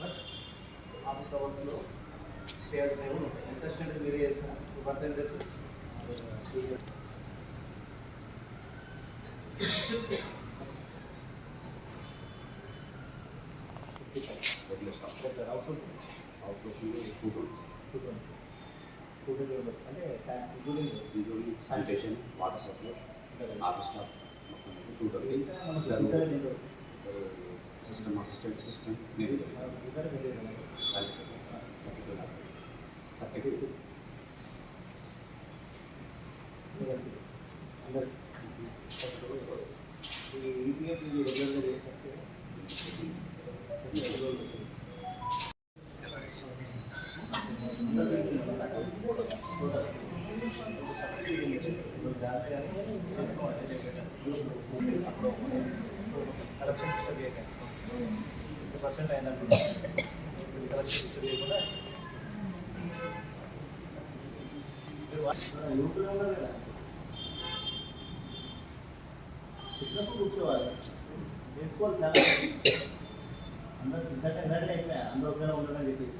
But office అవర్స్లో చేయాల్సినవి ఉంటాయి ఎంత స్టూడెంట్ మీరు చేసిన percentage regular stock house holding two twenty two members అంటే including including sanitation water supply office staff మొత్తం two twenty system assistant system corruption fifty percent అయినట్టు కరప్షన్ డిస్టర్బ్ కదా చిన్నప్పుడు కూర్చోవాలి. నేర్చుకోవాలి చాలా. అందరూ చిన్నగా ఇందాక అయిపోయా. అందరూ చెప్పేసి.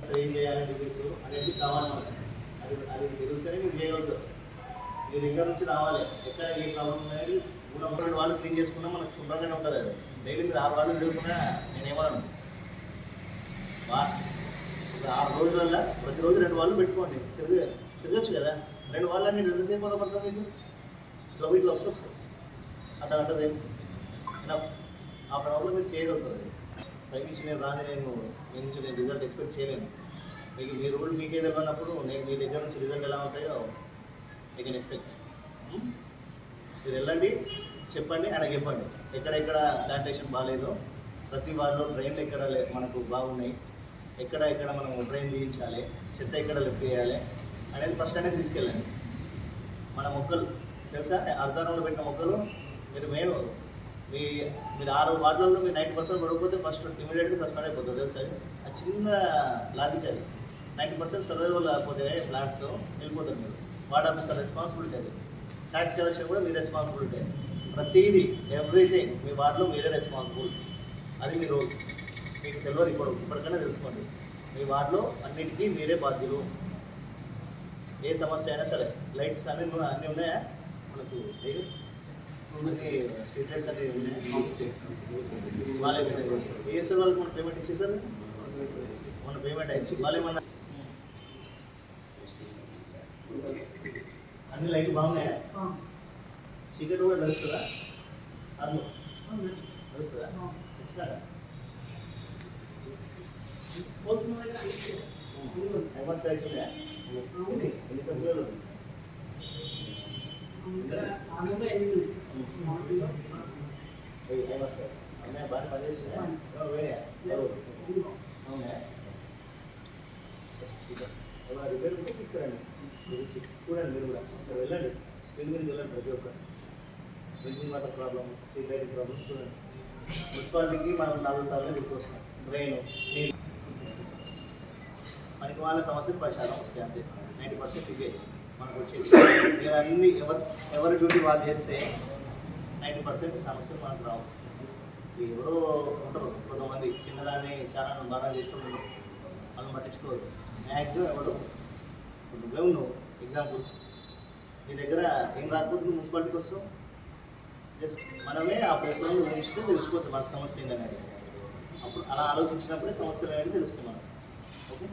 అసలు ఏం చేయాలని చెప్పేసి అనేది కావాలి అది అది తెలుస్తేనే మీరు చేయగలుగుతారు. మీ దగ్గర నుంచి రావాలి. ఎక్కడ ఏ ప్రాబ్లం అనేది కూడా వాళ్ళు క్లీన్ చేసుకున్నా మనకు శుభ్రంగానే ఉంటుంది అది. డైలీ మీరు ఆరు వాళ్ళు తిరుగుతున్నా నేనేమన్నాను వా ఇప్పుడు ఆరు రోజులల్లో ప్రతిరోజు రెండు వాళ్ళు పెట్టుకోండి. తిరిగి తిరగచ్చు కదా. రెండు వాళ్ళు అన్ని ఎంతసేపు బాధపడతాం మీకు? ఇట్లా ఇట్లా వస్తుంది అట్లా అంటది ఆ ప్రాబ్లం మీరు చేయగలుగుతుంది తగ్గించి నేను రాని నేను మీ నుంచి నేను రిజల్ట్ ఎక్స్పెక్ట్ చేయలేను. మీకు మీ రూల్ మీకే తెలియనప్పుడు నేను మీ దగ్గర నుంచి రిజల్ట్ ఎలా ఉంటాయో ఐ కెన్ ఎక్స్పెక్ట్ మీరు వెళ్ళండి. చెప్పండి ఆయనకి చెప్పండి. ఎక్కడెక్కడ శానిటేషన్ బాగాలేదో? ప్రతి వారిలో డ్రైన్లు ఎక్కడ మనకు బాగున్నాయి. ఎక్కడ ఎక్కడ మనం డ్రైన్ తీయించాలి? చెత్త ఎక్కడ లెఫ్ట్ చేయాలి? అనేది ఫస్ట్ అనేది తీసుకెళ్ళండి. మన మొక్కలు తెలుసా? అర్ధారంలో పెట్టిన మొక్కలు మీరు మెయిన్ మీ మీరు ఆరు వాటిలలో మీరు నైంటీ పర్సెంట్ పడకపోతే ఫస్ట్ ఇమీడియట్గా సస్పెండ్ అయిపోతుంది తెలుసా? ఆ చిన్న లాజిక్ అది. నైంటీ పర్సెంట్ సర్వైవల్ లేకపోతే ప్లాట్స్ వెళ్ళిపోతారు మీరు. వార్డ్ ఆఫీసర్ రెస్పాన్సిబిలిటీ అది. ట్యాక్స్ కలెక్షన్ కూడా మీ రెస్పాన్సిబిలిటీ ప్రతిదీ ఎవ్రీథింగ్ మీ వార్డులో మీరే రెస్పాన్సిబుల్ అది మీ రోల్ మీకు తెలియదు ఇప్పుడు ఇప్పటికైనా తెలుసుకోండి. మీ వార్డులో అన్నిటికీ మీరే బాధ్యులు. ఏ సమస్య అయినా సరే లైట్స్ అన్ని అన్నీ ఉన్నాయా? మనకు ఏవి? స్ట్రీట్ లైట్స్ అన్ని ఉన్నాయి. వాళ్ళే ఏఎస్ఎల్ వాళ్ళకి మన పేమెంట్ ఇచ్చేసారు మన పేమెంట్ అయింది. వాళ్ళు ఏమన్నా అన్ని లైట్లు బాగున్నాయా. చీకటి కూడా నడుస్తుందా? అర్లు. నడుస్తుందా? ఇచ్చినారా అమౌంట్ ఇచ్చినా ఎన్ని సభ్యులు అమ్మాయి బాగా పనిచేస్తుందా? వేరే. అవునా? ఎవరు? రిపేర్ ఉంటే తీసుకురండి. మీరు చూడండి మీరు కూడా. వెళ్ళండి. మీద వెళ్ళండి ప్రతి ఒక్కరు. Drinking water problem street problem చూడండి మున్సిపాలిటీకి మనం నాలుగు సార్లు తీసుకొస్తాం డ్రైన్ నీళ్ళు మనకి వాళ్ళ సమస్యలు పరిష్కారం వస్తాయి అంతే. నైంటీ పర్సెంట్ ఇదే మనకు వచ్చేది. మీరు అన్ని ఎవరు ఎవరి డ్యూటీ వాళ్ళు చేస్తే నైంటీ పర్సెంట్ సమస్యలు మనకు రావు. ఎవరో ఉంటారు. కొంతమంది చిన్నదాన్ని చాలా బాగా చేస్తుంటారు వాళ్ళని పట్టించుకోరు. మ్యాక్సిమం ఎవరు? ఇప్పుడు నువ్వే ఉన్నావు. ఎగ్జాంపుల్ నీ దగ్గర ఏం రాకపోతే మున్సిపాలిటీకి వస్తావు? జస్ట్ మనమే ఆ ప్లేస్లో ఊహిస్తే తెలిసిపోతుంది మనకు సమస్య ఏంటనేది అప్పుడు అలా ఆలోచించినప్పుడే సమస్యలు అనేది తెలుస్తుంది మనం ఓకే?